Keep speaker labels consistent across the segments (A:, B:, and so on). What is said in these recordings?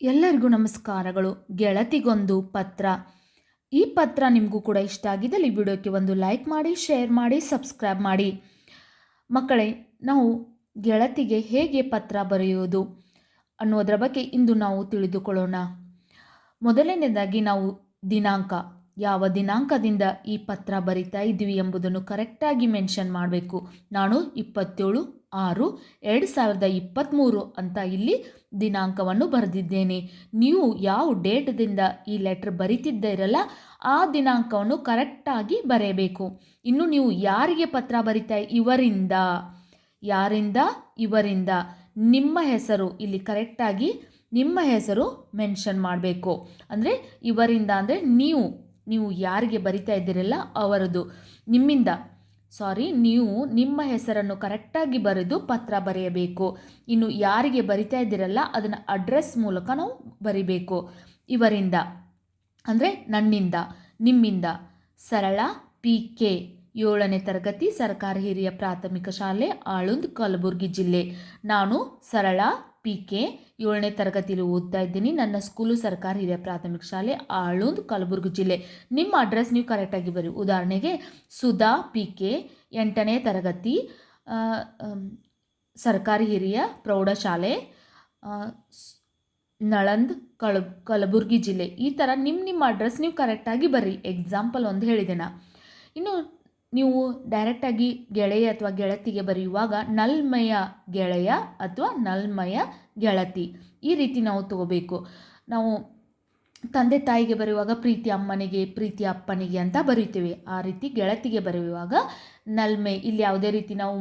A: ಎಲ್ಲರಿಗೂ ನಮಸ್ಕಾರಗಳು. ಗೆಳತಿಗೊಂದು ಪತ್ರ. ಈ ಪತ್ರ ನಿಮಗೂ ಕೂಡ ಇಷ್ಟ ಆಗಿದ್ದಲ್ಲಿ ವಿಡಿಯೋಕ್ಕೆ ಒಂದು ಲೈಕ್ ಮಾಡಿ, ಶೇರ್ ಮಾಡಿ, ಸಬ್ಸ್ಕ್ರೈಬ್ ಮಾಡಿ. ಮಕ್ಕಳೇ, ನಾವು ಗೆಳತಿಗೆ ಹೇಗೆ ಪತ್ರ ಬರೆಯುವುದು ಅನ್ನೋದರ ಬಗ್ಗೆ ಇಂದು ನಾವು ತಿಳಿದುಕೊಳ್ಳೋಣ. ಮೊದಲನೇದಾಗಿ ನಾವು ದಿನಾಂಕ. ಯಾವ ದಿನಾಂಕದಿಂದ ಈ ಪತ್ರ ಬರಿತಾ ಇದ್ದೀವಿ ಎಂಬುದನ್ನು ಕರೆಕ್ಟಾಗಿ ಮೆನ್ಷನ್ ಮಾಡಬೇಕು. ನಾನು ಇಪ್ಪತ್ತೇಳು ಆರು, ಎರಡು ಸಾವಿರದ ಇಪ್ಪತ್ತ್ಮೂರು ಅಂತ ಇಲ್ಲಿ ದಿನಾಂಕವನ್ನು ಬರೆದಿದ್ದೇನೆ. ನೀವು ಯಾವ ಡೇಟ್ದಿಂದ ಈ ಲೆಟ್ರ್ ಬರಿತಿದ್ದೀರಲ್ಲ ಆ ದಿನಾಂಕವನ್ನು ಕರೆಕ್ಟಾಗಿ ಬರೆಯಬೇಕು. ಇನ್ನು ನೀವು ಯಾರಿಗೆ ಪತ್ರ ಬರಿತಾ ಇವರಿಂದ? ಯಾರಿಂದ? ಇವರಿಂದ? ನಿಮ್ಮ ಹೆಸರು ಇಲ್ಲಿ ಕರೆಕ್ಟಾಗಿ ನಿಮ್ಮ ಹೆಸರು ಮೆನ್ಷನ್ ಮಾಡಬೇಕು. ಅಂದರೆ ಇವರಿಂದ ಅಂದರೆ ನೀವು ನೀವು ಯಾರಿಗೆ ಬರಿತಾ ಇದ್ದೀರಲ್ಲ ಅವರದು. ನಿಮ್ಮಿಂದ ಸಾರಿ, ನೀವು ನಿಮ್ಮ ಹೆಸರನ್ನು ಕರೆಕ್ಟಾಗಿ ಬರೆದು ಪತ್ರ ಬರೆಯಬೇಕು. ಇನ್ನು ಯಾರಿಗೆ ಬರಿತಾ ಇದ್ದೀರಲ್ಲ, ಅದನ್ನು ಅಡ್ರೆಸ್ ಮೂಲಕ ನಾವು ಬರಿಬೇಕು. ಇವರಿಂದ, ಅಂದರೆ ನನ್ನಿಂದ, ನಿಮ್ಮಿಂದ. ಸರಳ ಪಿ ಕೆ ಏಳನೇ ತರಗತಿ, ಸರ್ಕಾರಿ ಹಿರಿಯ ಪ್ರಾಥಮಿಕ ಶಾಲೆ, ಆಳುಂದ್, ಕಲಬುರಗಿ ಜಿಲ್ಲೆ. ನಾನು ಸರಳ ಪಿ ಕೆ ಏಳನೇ ತರಗತಿಯಲ್ಲಿ ಓದ್ತಾ ಇದ್ದೀನಿ. ನನ್ನ ಸ್ಕೂಲು ಸರ್ಕಾರಿ ಹಿರಿಯ ಪ್ರಾಥಮಿಕ ಶಾಲೆ, ಆಳೂಂದ್ ಕಲಬುರ್ಗಿ ಜಿಲ್ಲೆ. ನಿಮ್ಮ ಅಡ್ರೆಸ್ ನೀವು ಕರೆಕ್ಟಾಗಿ ಬರಿ. ಉದಾಹರಣೆಗೆ ಸುಧಾ ಪಿ ಕೆ ಎಂಟನೇ ತರಗತಿ ಸರ್ಕಾರಿ ಹಿರಿಯ ಪ್ರೌಢಶಾಲೆ ನಳಂದ್ ಕಳ, ಕಲಬುರ್ಗಿ ಜಿಲ್ಲೆ. ಈ ಥರ ನಿಮ್ಮ ನಿಮ್ಮ ಅಡ್ರೆಸ್ ನೀವು ಕರೆಕ್ಟಾಗಿ ಬರ್ರಿ ಎಕ್ಸಾಂಪಲ್ ಒಂದು ಹೇಳಿದೆ ಇನ್ನು ನೀವು ಡೈರೆಕ್ಟಾಗಿ ಗೆಳೆಯ ಅಥವಾ ಗೆಳತಿಗೆ ಬರೆಯುವಾಗ ನಲ್ಮಯ ಗೆಳೆಯ ಅಥವಾ ನಲ್ಮಯ ಗೆಳತಿ ಈ ರೀತಿ ನಾವು ತಗೋಬೇಕು. ನಾವು ತಂದೆ ತಾಯಿಗೆ ಬರೆಯುವಾಗ ಪ್ರೀತಿ ಅಮ್ಮನಿಗೆ, ಪ್ರೀತಿ ಅಪ್ಪನಿಗೆ ಅಂತ ಬರೀತೀವಿ. ಆ ರೀತಿ ಗೆಳತಿಗೆ ಬರೆಯುವಾಗ ನಲ್ಮೆ, ಇಲ್ಲಿ ಯಾವುದೇ ರೀತಿ ನಾವು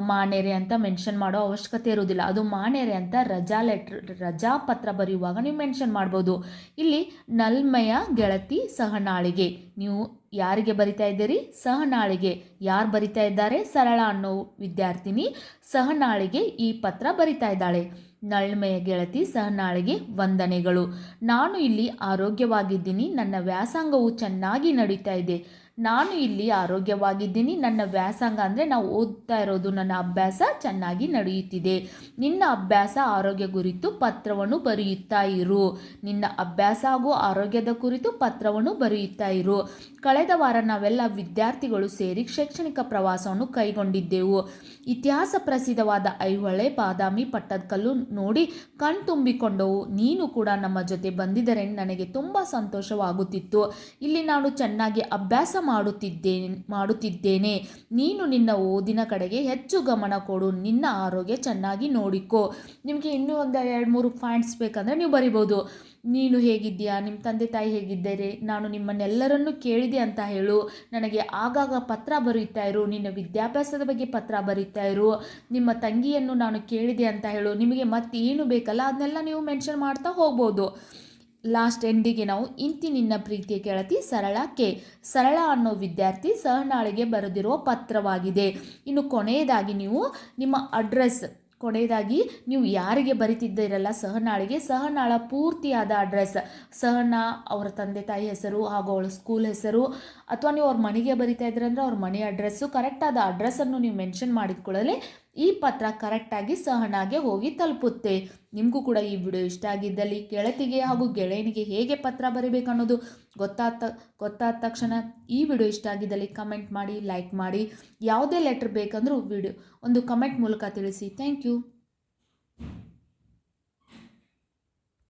A: ಮಾನೇರೆ ಅಂತ ಮೆನ್ಷನ್ ಮಾಡೋ ಅವಶ್ಯಕತೆ ಇರೋದಿಲ್ಲ ಅದು ಮಾನೇರೆ ಅಂತ ರಜಾ ಲೆಟ್ರ್ ರಜಾ ಪತ್ರ ಬರೆಯುವಾಗ ನೀವು ಮೆನ್ಷನ್ ಮಾಡ್ಬೋದು. ಇಲ್ಲಿ ನಲ್ಮೆಯ ಗೆಳತಿ ಸಹನಾಳಿಗೆ. ನೀವು ಯಾರಿಗೆ ಬರಿತಾ ಇದ್ದೀರಿ? ಸಹನಾಳಿಗೆ. ಯಾರು ಬರಿತಾ ಇದ್ದಾರೆ? ಸರಳ ಅನ್ನೋ ವಿದ್ಯಾರ್ಥಿನಿ ಸಹನಾಳಿಗೆ ಈ ಪತ್ರ ಬರಿತಾ ಇದ್ದಾಳೆ. ನಳ್ಮೆಯ ಗೆಳತಿ ಸಹನಾಳಿಗೆ ವಂದನೆಗಳು. ನಾನು ಇಲ್ಲಿ ಆರೋಗ್ಯವಾಗಿದ್ದೀನಿ. ನನ್ನ ವ್ಯಾಸಂಗವು ಚೆನ್ನಾಗಿ ನಡೀತಾ ಇದೆ. ನಾನು ಇಲ್ಲಿ ಆರೋಗ್ಯವಾಗಿದ್ದೀನಿ. ನನ್ನ ವ್ಯಾಸಂಗ ಅಂದರೆ ನಾವು ಓದ್ತಾ ಇರೋದು ನನ್ನ ಅಭ್ಯಾಸ ಚೆನ್ನಾಗಿ ನಡೆಯುತ್ತಿದೆ. ನಿನ್ನ ಅಭ್ಯಾಸ ಆರೋಗ್ಯ ಕುರಿತು ಪತ್ರವನ್ನು ಬರೆಯುತ್ತಾ ಇರು. ನಿನ್ನ ಅಭ್ಯಾಸ ಹಾಗೂ ಆರೋಗ್ಯದ ಕುರಿತು ಪತ್ರವನ್ನು ಬರೆಯುತ್ತಾ ಇರು. ಕಳೆದ ವಾರ ನಾವೆಲ್ಲ ವಿದ್ಯಾರ್ಥಿಗಳು ಸೇರಿ ಶೈಕ್ಷಣಿಕ ಪ್ರವಾಸವನ್ನು ಕೈಗೊಂಡಿದ್ದೆವು. ಇತಿಹಾಸ ಪ್ರಸಿದ್ಧವಾದ ಐಹೊಳೆ ಬಾದಾಮಿ ಪಟ್ಟದಕಲ್ಲು ನೋಡಿ ಕಣ್ತುಂಬಿಕೊಂಡವು ನೀನು ಕೂಡ ನಮ್ಮ ಜೊತೆ ಬಂದಿದ್ದರೆ ನನಗೆ ತುಂಬ ಸಂತೋಷವಾಗುತ್ತಿತ್ತು. ಇಲ್ಲಿ ನಾನು ಚೆನ್ನಾಗಿ ಅಭ್ಯಾಸ ಮಾಡುತ್ತಿದ್ದೇನೆ ಮಾಡುತ್ತಿದ್ದೇನೆ. ನೀನು ನಿನ್ನ ಓದಿನ ಕಡೆಗೆ ಹೆಚ್ಚು ಗಮನ ಕೊಡು. ನಿನ್ನ ಆರೋಗ್ಯ ಚೆನ್ನಾಗಿ ನೋಡಿಕೋ. ನಿಮಗೆ ಇನ್ನೂ ಒಂದು ಎರಡು, ಮೂರು ಪಾಯಿಂಟ್ಸ್ ಬೇಕಂದರೆ ನೀವು ಬರಿಬೋದು. ನೀನು ಹೇಗಿದ್ದೀಯಾ? ನಿಮ್ಮ ತಂದೆ ತಾಯಿ ಹೇಗಿದ್ದಾರೆ? ನಾನು ನಿಮ್ಮನ್ನೆಲ್ಲರನ್ನೂ ಕೇಳಿದೆ ಅಂತ ಹೇಳು. ನನಗೆ ಆಗಾಗ ಪತ್ರ ಬರೀತಾ ಇರು. ನಿನ್ನ ವಿದ್ಯಾಭ್ಯಾಸದ ಬಗ್ಗೆ ಪತ್ರ ಬರೀತಾ ಇರು. ನಿಮ್ಮ ತಂಗಿಯನ್ನು ನಾನು ಕೇಳಿದೆ ಅಂತ ಹೇಳು. ನಿಮಗೆ ಮತ್ತೇನು ಬೇಕಲ್ಲ? ಅದನ್ನೆಲ್ಲ ನೀವು ಮೆನ್ಷನ್ ಮಾಡ್ತಾ ಹೋಗ್ಬೋದು. ಲಾಸ್ಟ್ ಎಂಡಿಗೆ ನಾವು ಇಂತಿ ನಿನ್ನ ಪ್ರೀತಿಯ ಗೆಳತಿ ಸರಳ ಕೆ. ಸರಳ ಅನ್ನೋ ವಿದ್ಯಾರ್ಥಿ ಸಹನಾಳಿಗೆ ಬರೆದಿರುವ ಪತ್ರವಾಗಿದೆ. ಇನ್ನು ಕೊನೆಯದಾಗಿ ನೀವು ನಿಮ್ಮ ಅಡ್ರೆಸ್, ಕೊನೆಯದಾಗಿ ನೀವು ಯಾರಿಗೆ ಬರಿತಿದ್ದೀರಲ್ಲ ಸಹನಾಳಿಗೆ, ಸಹನಾಳ ಪೂರ್ತಿಯಾದ ಅಡ್ರೆಸ್, ಸಹನಾ ಅವರ ತಂದೆ ತಾಯಿ ಹೆಸರು ಹಾಗೂ ಅವಳ ಸ್ಕೂಲ್ ಹೆಸರು, ಅಥವಾ ನೀವು ಅವ್ರ ಮನೆಗೆ ಬರಿತಾ ಇದ್ರಂದ್ರೆ ಅವ್ರ ಮನೆ ಅಡ್ರೆಸ್ಸು ಕರೆಕ್ಟಾದ ಅಡ್ರೆಸ್ಸನ್ನು ನೀವು ಮೆನ್ಷನ್ ಮಾಡಿಕೊಳ್ಳಲೆ ಈ ಪತ್ರ ಕರೆಕ್ಟಾಗಿ ಸಹನಾಗೆ ಹೋಗಿ ತಲುಪುತ್ತೆ. ನಿಮಗೂ ಕೂಡ ಈ ವಿಡಿಯೋ ಇಷ್ಟ ಆಗಿದ್ದಲ್ಲಿ ಗೆಳತಿಗೆ ಹಾಗೂ ಗೆಳೆಯನಿಗೆ ಹೇಗೆ ಪತ್ರ ಬರಿಬೇಕು ಅನ್ನೋದು ಗೊತ್ತಾದ ಗೊತ್ತಾದ ತಕ್ಷಣ ಈ ವಿಡಿಯೋ ಇಷ್ಟ ಆಗಿದ್ದಲ್ಲಿ ಕಮೆಂಟ್ ಮಾಡಿ, ಲೈಕ್ ಮಾಡಿ, ಯಾವುದೇ ಲೆಟ್ರ್ ಬೇಕಂದರೂ ವಿಡಿಯೋ ಒಂದು ಕಮೆಂಟ್ ಮೂಲಕ ತಿಳಿಸಿ. Thank you.